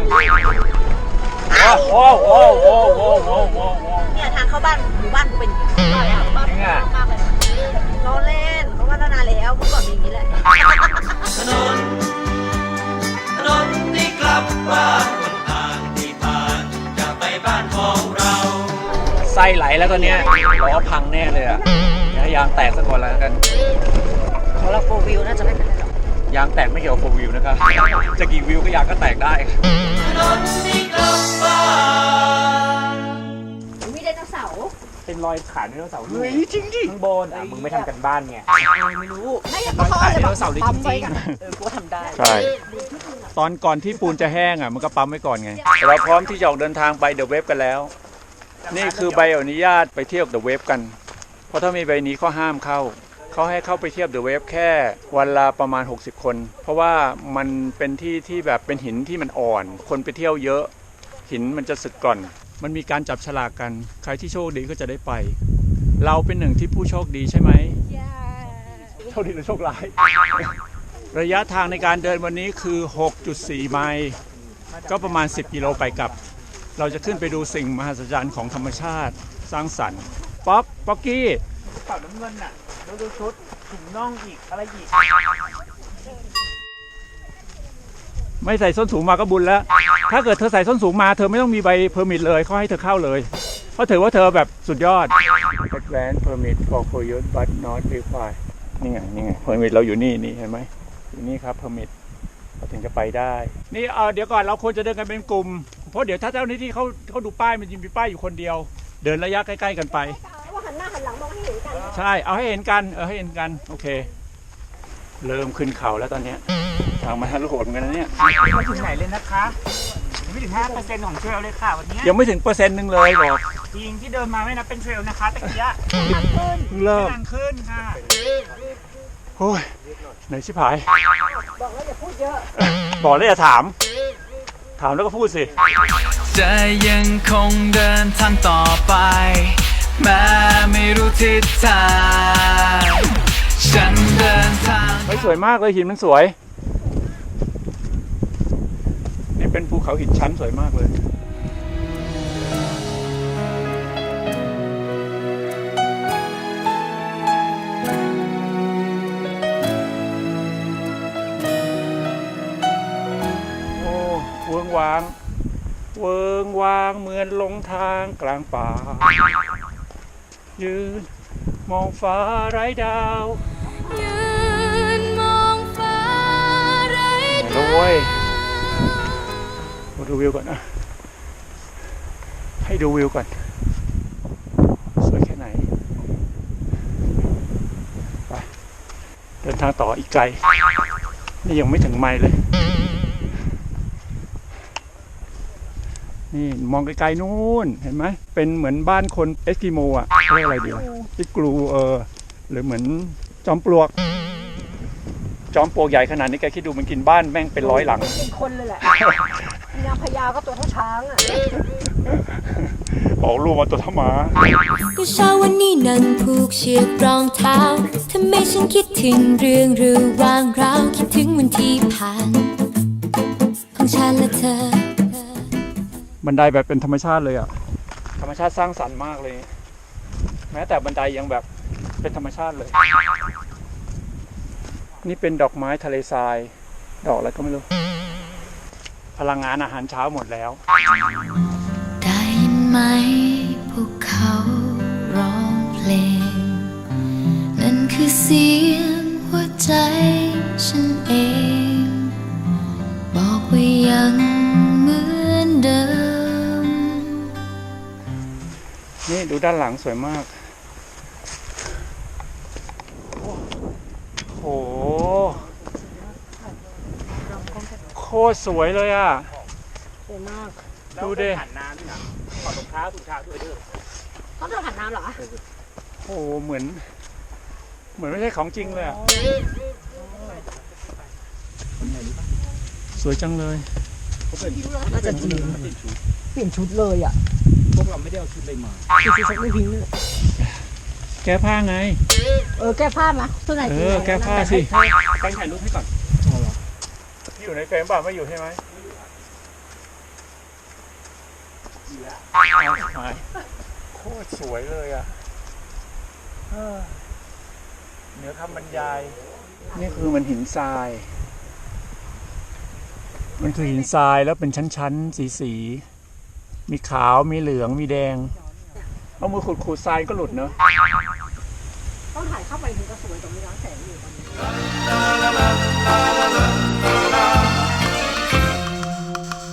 างโอ้โหโอ้โหโอ้โหโอ้โหโอ้โหเนี่ยทางเข้าบ้านหมู่บ้านกูเป็นอย่างนี้จริงอะล้อเล่นเพราะว่าตั้งนานแล้วเมื่อก่อนเป็นอย่างนี้แหละถนนถนนที่กลับบ้านคนผ่านที่ผ่านจะไปบ้านของเราไส้ไหลแล้วตอนเนี้ยล้อพังแน่เลยอะเดี๋ยวให้ยางแตกสักก่อนแล้วกันของเราโฟวิวน่าจะไม่เป็นไรหรอก ยางแตกไม่เกี่ยวกับโฟวิวนะครับ จะกี่วิวก็ยางก็แตกได้ถนนที่กลับบ้านมีไดโนเสาร์เป็นรอยขาไดโนเสาร์อยู่เฮ้ยจริงดิข้างบนอะมึงไม่ทำกันบ้านไงไม่รู้ไม่เขาเขาอาจจะแบบปั๊มไว้กันเออกูว่าทำได้ใช่ตอนก่อนที่ปูนจะแห้งอะมันก็ปั๊มไว้ก่อนไง เราพร้อมที่จะออกเดินทางไปเดอะเวฟกันแล้ว นี่คือใบอนุญาตไปเที่ยวเดอะเวฟกัน เพราะถ้ามีใบนี้เขาห้ามเข้า เขาให้เข้าไปเที่ยวเดอะเวฟแค่วันละประมาณ 60 คน เพราะว่ามันเป็นที่ที่แบบเป็นหินที่มันอ่อน คนไปเที่ยวเยอะ หินมันจะสึกก่อน มันมีการจับฉลากกัน ใครที่โชคดีก็จะได้ไป เราเป็นหนึ่งที่ผู้โชคดีใช่ไหมโชคดีหรือโชคร้าย ระยะทางในการเดินวันนี้คือ 6.4 ไมล์ก็ประมาณ 10 กิโลไปกลับ เราจะขึ้นไปดูสิ่งมหัศจรรย์ของธรรมชาติสร้างสรรค์ ป๊อปป๊อกกี้เป่าน้ำเงินอะ แล้วดูชุดถุงน่องอีกอะไรอีก ไม่ใส่ส้นสูงมาก็บุญแล้ว ถ้าเกิดเธอใส่ส้นสูงมาเธอไม่ต้องมีใบเพอร์มิทเลยเขาให้เธอเข้าเลย เพราะถือว่าเธอแบบสุดยอด Advance permit for for use but not required นี่ไงนี่ไง permit เราอยู่นี่นี่เห็นไหมอยู่นี่ครับ permit เราถึงจะไปได้ นี่เออเดี๋ยวก่อนเราควรจะเดินกันเป็นกลุ่ม เพราะเดี๋ยวถ้าเจ้าหน้าที่เขาเขาดูป้ายมันจะมีป้ายอยู่คนเดียว เดินระยะใกล้ ๆ กันไป ให้เห็นกันใช่ เอาให้เห็นกัน เออให้เห็นกัน โอเค เริ่มขึ้นเขาแล้วตอนเนี้ยทางมาทางลูกโหดเหมือนกันนะเนี่ย มาถึงไหนเลยนะคะยังไม่ถึง5%ของเทรลเลยค่ะวันเนี้ยยังไม่ถึงเปอร์เซ็นต์หนึ่งเลยบอกจริงที่เดินมาไม่นับเป็นเทรลนะคะตะกี้อะเพิ่งเริ่มทางขึ้นค่ะ โอ้ยไหนชิบหาย บอกแล้วอย่าพูดเยอะ บอกแล้วอย่าถาม ถามแล้วก็พูดสิ จะยังคงเดินทางต่อไป ม้ไม่รู้ทิศทางฉันเดินทางสวยมากเลยหินมันสวย นี่เป็นภูเขาหินชั้นสวยมากเลย โอ้เวิงวาง เวิงวางเหมือนลงทางกลางป่า ยืน มองฟ้าไร้ดาวยืนมองฟ้าไร้โอ้ยมาดูวิวก่อนนะ ให้ดูวิวก่อน สวยแค่ไหน ไป เดินทางต่ออีกไกล นี่ยังไม่ถึงไมล์เลย นี่มองไกลๆนู่นเห็นไหมเป็นเหมือนบ้านคนเอสกิโมอะเรียกอะไรดีวะอิกลูเออหรือเหมือนจอมปลวก จอมปลวกใหญ่ขนาดนี้แกคิดดูมันกินบ้านแม่งเป็นร้อยหลังเป็นคนเลยแหละนางพญาก็ตัวเท่าช้างอะออกลูกมาตัวเท่าหมาก็เช้าวันนี้นั่งผูกเชือกรองเท้าทำให้ฉันคิดถึงเรื่องระหว่างเราคิดถึงวันที่ผ่านของฉันและเธอ บันไดแบบเป็นธรรมชาติเลยอะธรรมชาติสร้างสรรค์มากเลย แม้แต่บันไดยังแบบเป็นธรรมชาติเลย นี่เป็นดอกไม้ทะเลทราย ดอกอะไรก็ไม่รู้ พลังงานอาหารเช้าหมดแล้ว ได้ยินไหมพวกเขาร้องเพลง นั่นคือเสียงหัวใจฉันเอง บอกว่ายังเหมือนเดิม นี่ดูด้านหลังสวยมากโอ้โห โคตรสวยเลยอะ สวยมาก ดูดิหันน้ำด้วยนะขอดรองเท้าถุงเท้าด้วยเด้อต้องเดินผ่านน้ำเหรอโอ้โหเหมือน เหมือนไม่ใช่ของจริงเลยอะสวยจังเลย น่าจะจริงเปลี่ยนชุดเลยอะพ วกเราไม่ได้เอาชุดเลยมาเปลี่ยนชุดสักไม่พิงเลยแก้ผ้าไง เออแก้ผ้ามาตัวไหนเออแก้ผ้าสิแป้งถ่ายรูปให้ก่อนอยู่ในเฟรมเปล่าไม่อยู่ใช่ไหมเอาหายโคตรสวยเลยอะเออเหนือคำบรรยาย นี่คือมันหินทราย มันคือหินทรายแล้วเป็นชั้นๆ สีสีๆ มีขาวมีเหลืองมีแดง เอามือขูดๆทรายก็หลุดเนอะต้องถ่ายเข้าไปถึงจะสวยตรงนี้ร้านแสงอยู่ตอนนี้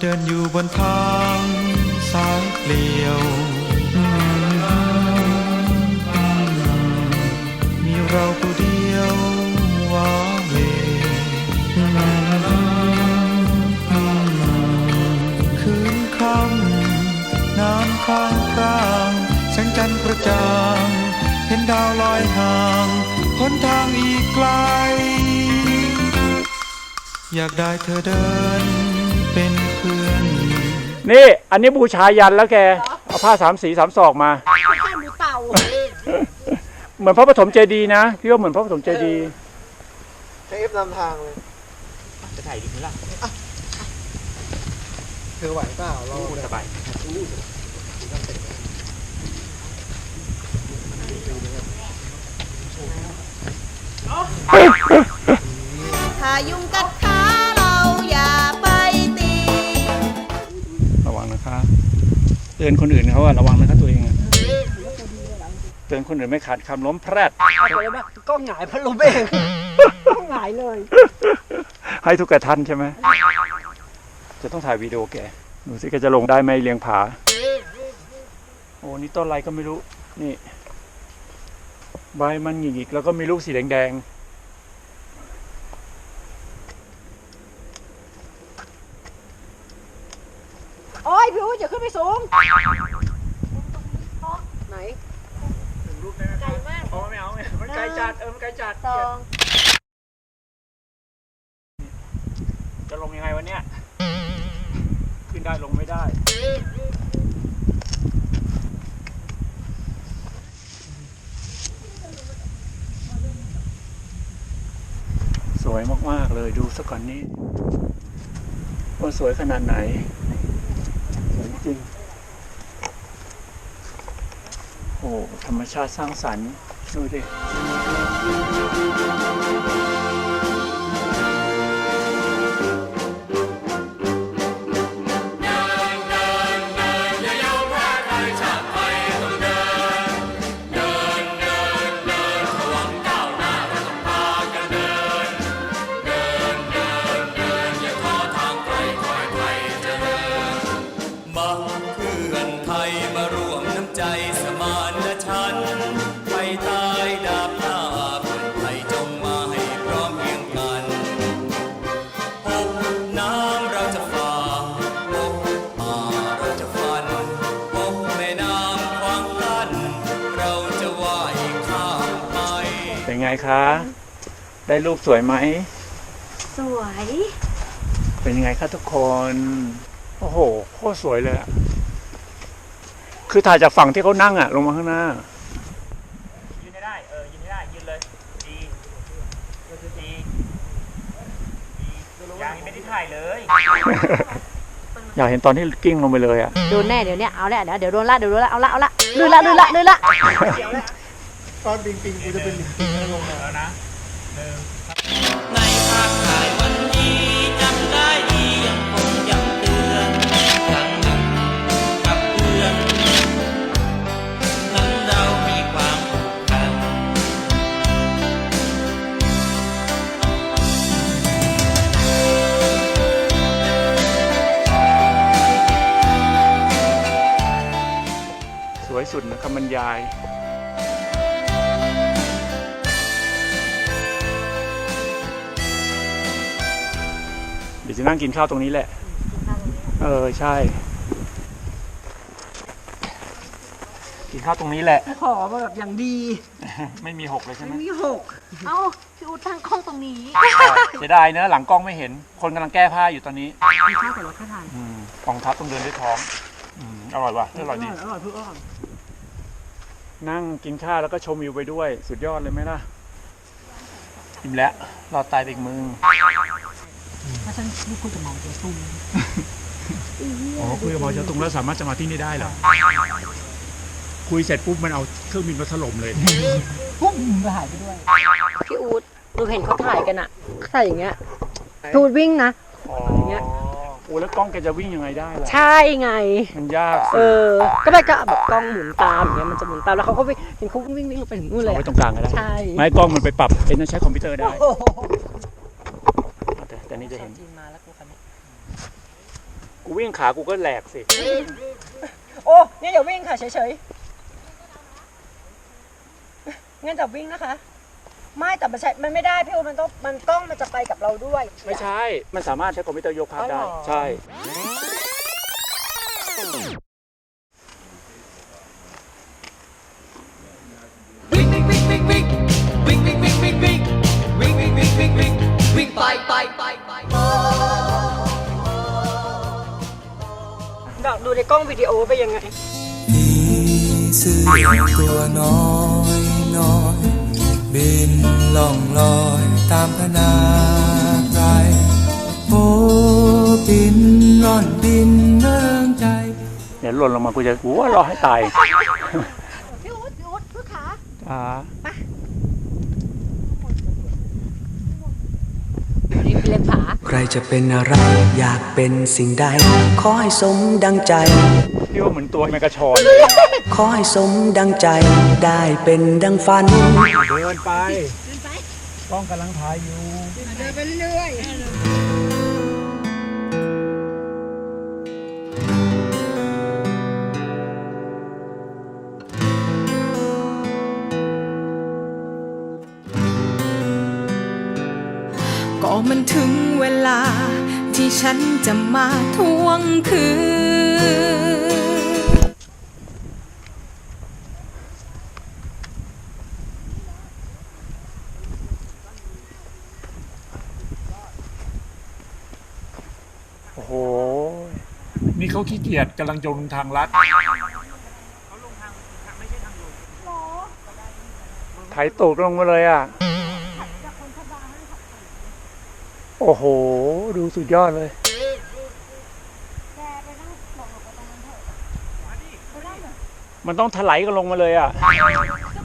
เดินอยู่บนทางสายเปลี่ยวากได้เธอเดินเป็นเพื่อน นี่ อันนี้บูชายันแล้วแก เอาผ้าสามสีสามศอกมาข้าวหมูเต่าเหมือนพระปฐมเจดีย์นะพี่ว่าเหมือนพระปฐมเจดีย์ใช้เอฟนำทางเลยจะถ่ายดีไหมล่ะเธอไหวเปล่าเราสบายถ้ายุงกัด คะเตือนคนอื่นเขาอะระวังนะคะตัวเองอะเตือนคนอื่นไม่ขาดคำล้มแพรดเอาไปเลยป่ะก็หงายพัดลมเองก็หงายเลยให้ทุกกระทันใช่ไหมจะต้องถ่ายวีดีโอแกดูสิแกจะลงได้ไหมเลียงผา โอ้นี่ต้นอะไรก็ไม่รู้ นี่ ใบมันหงิกๆแล้วก็มีลูกสีแดงโอ้ยพี่อุ้ยอย่าขึ้น ไปสูงไหนๆรูปได้ไหมไกลมาก อ๋อไม่เอาเนี่ยมันไกลจัด เออ มันไกลจัดสองจะลงยังไงวะเนี่ย ขึ้นได้ลงไม่ได้ สวยมาก ๆ เลยดูสักก่อนนี้ว่าสวยขนาดไหน สวยจริง โอ้ธรรมชาติสร้างสรรค์ดูดิ ไงคะ ได้รูปสวยไหม สวย เป็นยังไงคะทุกคน โอ้โห โคตรสวยเลยอะคือถ่ายจากฝั่งที่เขานั่งอะลงมาข้างหน้า ยืนได้ เออ ยืนได้ ยืนเลย ดี ดีดียังไม่ได้ถ่ายเลย อยากเห็นตอนที่กิ้งลงไปเลยอะโดนแน่เดี๋ยวเนี้ยเอาละเดี๋ยวเดี๋ยวโดนละเดี๋ยวโดนละเอาละเอาละลื่นละลื่นละลื่นละ ตอนปิงปิงกูจะเป็นลงมาแล้วนะในภาพถ่ายวันนี้จำได้ดียังคงย้ำเตือนครั้งหนึ่งกับเพื่อนนั้นเรามีความผูกพันสวยสุดนะคำบรรยาย นั่งกินข้าวตรงนี้แหละ เออใช่ กินข้าวตรงนี้แหละ ขอมาแบบอย่างดี ไม่มีหกเลยใช่ไหมไม่มีหกเอ้าพี่อุ๊ดตั้งกล้องตรงนี้เสียดายเนอะหลังกล้องไม่เห็น คนกำลังแก้ผ้าอยู่ตอนนี้มีข้าวแต่ละข้าวทานอืมกองทัพต้องเดินด้วยท้องอืมอร่อยว่ะอร่อยดีอร่อยเพื่ออร่อยนั่งกินข้าวแล้วก็ชมวิวไปด้วย สุดยอดเลยไหมล่ะอิ่มแล้วรอตายไปอีกมือ ถ้าฉันไม่ควรจะมองตัวซุ่มอ๋อคุยกับหมอเจ้าตุงแล้วสามารถจะมาที่นี่ได้เหรอคุยเสร็จปุ๊บมันเอาเครื่องบินมาถล่มเลยพี่อูดหนูเห็นเขาถ่ายกันอะใส่อย่างเงี้ยพี่อูดวิ่งนะอย่างเงี้ยโอ้แล้วกล้องแกจะวิ่งยังไงได้ล่ะใช่ไง มันยากเออ ก็ไปก็แบบกล้องหมุนตามอย่างเงี้ยมันจะหมุนตามแล้วเขาก็วิ่งเห็นเขาวิ่งวิ่งไปถึงนู่นเลยเอาไว้ตรงกลางก็ได้ใช่ไม่กล้องมันไปปรับเอ็นใช้คอมพิวเตอร์ได้ แต่แต่นี่จะเห็นมาแล้วกูคันนี้ กูวิ่งขากูก็แหลกสิ โอ้เนี่ยอย่าวิ่งค่ะเฉยๆงั้นจะวิ่งนะคะ ไม่แต่มันใช่มันไม่ได้พี่อูดมันต้องมันกล้องมันจะไปกับเราด้วย ไม่ใช่ มันสามารถใช้คอมพิวเตอร์ยกภาพได้ อ๋อเหรอ ใช่ วิ่งวิ่งวิ่งวิ่งวิ่งวิ่งวิ่งวิ่งวิ่งวิ่งวิ่งวิ่งวิ่งวิ่งวิ่งวิ่งไปไปไปไป ดูในกล้องวิดีโอไปยังไงมีเสือตัวน้อยน้อยบินล่องลอยตามพนาไกรโอ้บินร่อนบินเริ่งใจเดี๋ยวหล่นลงมากูจะหัวรอให้ตายพี่อูดพี่อูดพี่ขาอ่านี่เป็นเล็กผา ใครจะเป็นอะไร อยากเป็นสิ่งใด ขอให้สมดังใจ พี่ว่าเหมือนตัวแมกกาชอนขอให้สมดังใจ ได้เป็นดังฝันเดินไปกล้องกำลังถ่ายอยู่ก็ ฉันจะมาทวงคืน โอ้โห นี่เขาขี้เกียจกำลังจงทางลัดไถตูดลงมาเลยอะ โอ้โห ดูสุดยอดเลยมันต้องถลายกันลงมาเลยอะ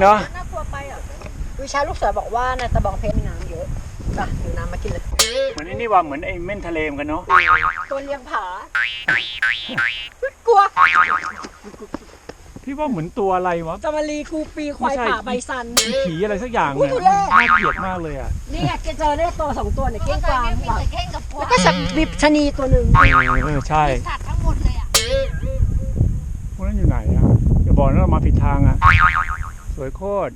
เนาะน่ากลัวไปอะวิชาลูกเสือบอกว่าในตะบองเพชรมีน้ำเยอะจ้ะดูน้ำมากินเลย เหมือนไอ้นี่ว่าเหมือนไอ้เม่นทะเลเหมือนกันเนาะ ตัวเลี้ยงผากลัว พี่ว่าเหมือนตัวอะไรวะจะมารีกูปีควายไม่ใช่ ป่าใบซัน ผีอะไรสักอย่างอุ๊เนี่ยยทุเรศ น่าเกลียดมากเลยอะนี่ไงแกเจอได้ตัวสองตัวเนี่ยเก้งกวางหลังแล้วก็สับบิบชะนีตัวหนึ่งเออใช่ทั้งหมดเลยอะพวกนั้นอยู่ไหนอะอย่าบอกนะเรามาผิดทางอะ สวยโคตร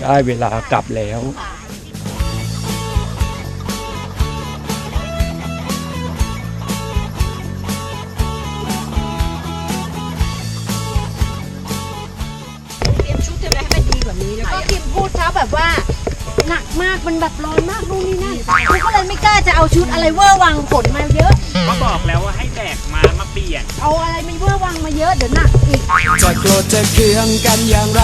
ได้เวลากลับแล้วเตรียมชุดเตรียมอะไรให้มันดีกว่านี้แล้วก็คิมพูดเช้าแบบว่าหนักมากมันแบบร้อนมากนู่นนี่นั่นกูก็เลยไม่กล้าจะเอาชุดอะไรเวอร์วังขนมาเยอะ ก็บอกแล้วว่าให้ ลี่ยน เอาอะไรมันเวอร์วังมาเยอะเดี๋ยวหนักอีก จะโกรธจะเคืองกันอย่างไร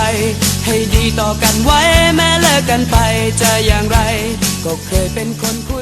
ให้ดีต่อกันไว้แม้เลิกกันไปจะอย่างไร ก็เคยเป็นคนคุย